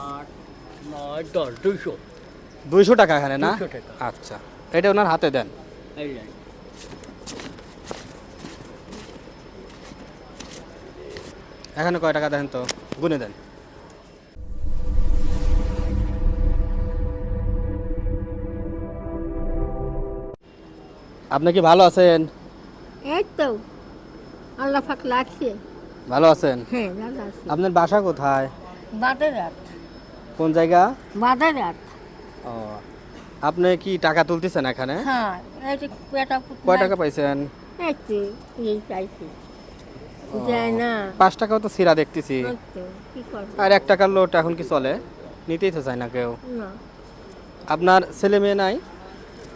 আট নয় দশ দুইশো। দুইশো টাকা এখানে না? আচ্ছা। এটা ওনার হাতে দেন। এখানে কয় টাকা দেন তো? গুনে দেন। আপনি কি ভালো আছেন? এই তো। আল্লাহ পাক লাগছে ভালো আছেন? হ্যাঁ ভালো আছে। আপনার বাসা কোথায়? রাত কোন জায়গা? বাদের ও আপনি কি টাকা তুলতেছেন এখানে? হ্যাঁ এই যে পেটা কয় টাকা পাইছেন? এই তো এই চাইছি যায় না। পাঁচ টাকাও তো সিরা দেখতেছি। এই তো কি করব? আর এক টাকার লোট এখন কি চলে? নিতেই তো চায় না কেউ। না। আপনার ছেলে মেয়ে নাই?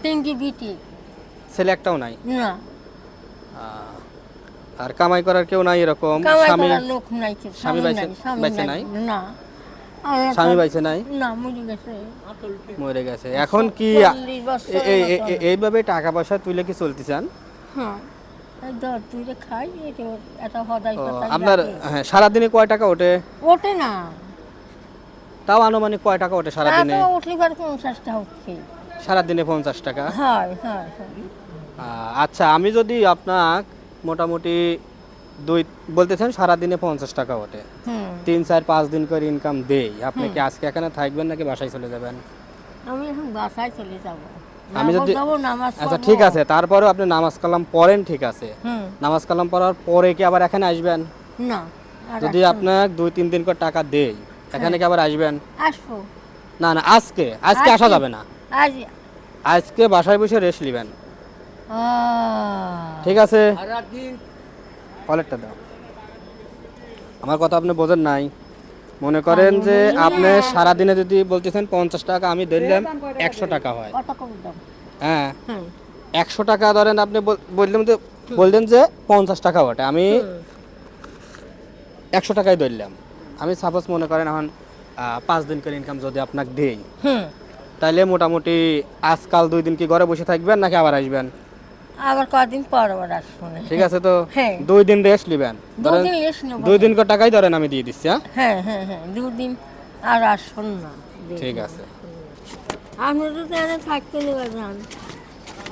তিনটি বিটি। ছেলে একটাও নাই? না। আহ, আর কামাই করার কেউ নাই এরকম? কামাই স্বামী করার লোক নাই তো, স্বামী বাইছে নাই। নাই? না। স্বামী বাইছে নাই? না মরে গেছে। মরে গেছে। এখন কি এইভাবে টাকা পয়সা তুলে কি চলতে চান? হ্যাঁ। আপনার হ্যাঁ সারাদিনে কয় টাকা ওঠে? ওঠে না। তাও আনুমানিক কয় টাকা ওঠে সারাদিনে? তারপর উঠলে পরে পঞ্চাশটা উঠছে সারাদিনে পঞ্চাশ টাকা? আচ্ছা আমি যদি আপনার মোটামুটি দুই বলতেছেন সারাদিনে পঞ্চাশ টাকা ওঠে। হুম। তিন চার পাঁচ দিন করে ইনকাম দেই। আপনি কি আজকে এখানে থাকবেন নাকি বাসায় চলে যাবেন? আমি এখন বাসায় চলে যাব। আমি যদি- নামাজ আচ্ছা ঠিক আছে তারপরেও আপনি নামাজ কালাম পড়েন ঠিক আছে। নামাজ কালাম পড়ার পরে কি আবার এখানে আসবেন? না যদি আপনার দুই তিন দিন করে টাকা দেই এখানে কি আবার আসবেন? আসব। না না আজকে আজকে আসা যাবে না। আজ আজকে বাসায় বসে রেস্ট নেবেন। ঠিক আছে? ওয়ালেটটা দাও। আমার কথা আপনি বোঝেন নাই। মনে করেন যে আপনি সারাদিনে যদি বলতেছেন পঞ্চাশ টাকা আমি ধরলাম একশো টাকা হয়। হ্যাঁ। হুম একশো টাকা ধরেন আপনি বল- বললাম যে বললেন যে পঞ্চাশ টাকা ওটা আমি একশো টাকায় ধরলাম। আমি সাপোজ মনে করেন এখন পাঁচ দিন করে ইনকাম যদি আপনাকে দেই তাহলে মোটামুটি আজকাল দুই দিন কি ঘরে বসে থাকবেন নাকি আবার আসবেন? আবার কদিন পর আবার আসব ঠিক আছে তো হ্যাঁ। দুই দিন রেস্ট নেবেন। দুদিন এস নেব। দুই দিন করে টাকাই ধরেন আমি দিয়ে দিচ্ছি হ্যাঁ? হ্যাঁ হ্যাঁ হ্যাঁ দুদিন আর আসুন না। ঠিক আছে। আপনি তো এখানে থাকতে নেবে যান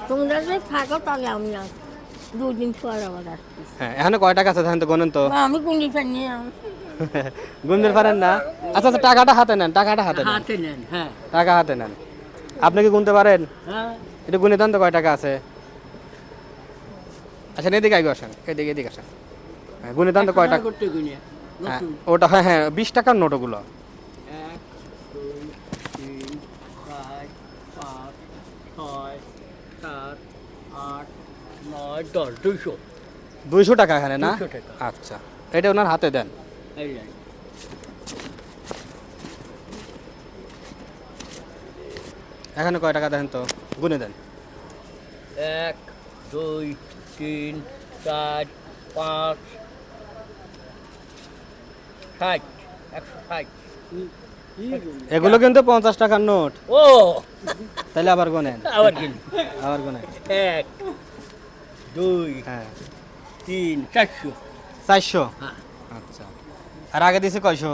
তোমরা যদি থাকো তাহলে আমি আসব দুদিন পর আবার আসছি। হ্যাঁ এখানে কয় টাকা আছে তো গোনেন তো? আমি কুন্ডি নিয়ে গুনতে পারেন না? আচ্ছা আচ্ছা টাকাটা হাতে নেন টাকাটা হাতে নেন। হাতে নেন হ্যাঁ। টাকা হাতে নেন। আপনি কি গুনতে পারেন? হ্যাঁ। এটা গুনে দেন তো কয় টাকা আছে? আচ্ছা এদিকে আগে আসেন এদিকে এদিকে আসেন। হ্যাঁ গুনে দেন তো কয় টাকা করতে গুনে হ্যাঁ ওটা হ্যাঁ হ্যাঁ বিশ টাকার নোট ওগুলো দুইশো। টাকা এখানে না? 200 টাকা। আচ্ছা এটা ওনার হাতে দেন। এখানে কয় টাকা দেন তো? গুনে দেন। এক দুই তিন চার পাঁচ ষাট একশো ষাট। এগুলো কিন্তু পঞ্চাশ টাকার নোট। ও! তাহলে আবার গোনেন। আবার কিন আবার গোনেন। এক দুই হ্যাঁ। তিন চারশো। চারশো? হ্যাঁ। আচ্ছা। আর আগে দিছে কয়শো?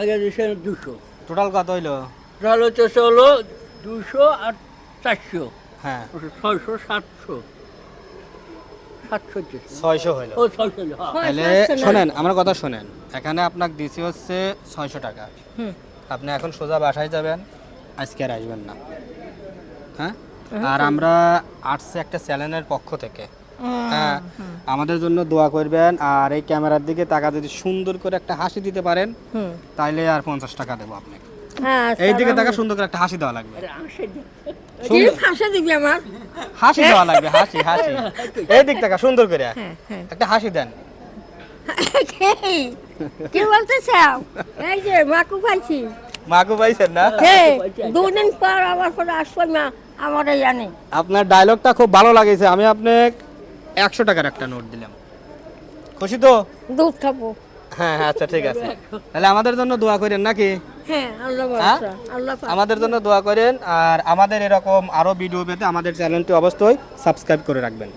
আগে দিয়েছে দুশো। টোটাল কত হইল? টোটাল হচ্ছে হলো দুশো আর চারশো। হ্যাঁ। ছয়শো সাতশো। ছয়শো হইল ও ছয়শো হ্যাঁ। তাহলে শোনেন আমার কথা শোনেন। এখানে আপনাকে দিছি হচ্ছে ছয়শো টাকা। আপনি এখন সোজা বাসায় যাবেন আজকে আর আসবেন না। হ্যাঁ? আর আমরা আসছে একটা চ্যানেলের পক্ষ থেকে। হ্যাঁ। আমাদের জন্য দোয়া করবেন আর এই ক্যামেরার দিকে টাকা যদি সুন্দর করে একটা হাসি দিতে পারেন তাইলে আর পঞ্চাশ টাকা দেবো আপনাকে। হ্যাঁ এই দিকে টাকা সুন্দর করে একটা হাসি দেওয়া লাগবে। ফাঁসে দিবি আমার? হাসি দেওয়া লাগবে হাসি হাসি। এই দিক টাকা সুন্দর করে। হ্যাঁ হ্যাঁ। একটা হাসি দেন। কি? বলতে চাও? এই যে মাকু পাইছি। মাকু পাইছেন না? দুদিন পর আবার পরে আসব না আমার জানে। আপনার ডায়লগটা খুব ভালো লাগেছে। আমি আপনাকে একশো টাকার একটা নোট দিলাম। খুশি তো? দুধ খাব। হ্যাঁ হ্যাঁ আচ্ছা ঠিক আছে। তাহলে আমাদের জন্য দোয়া করেন নাকি? হ্যাঁ হ্যাঁ? আমাদের জন্য দোয়া করেন আর আমাদের এরকম আরও ভিডিও পেতে আমাদের চ্যানেলটি অবশ্যই সাবস্ক্রাইব করে রাখবেন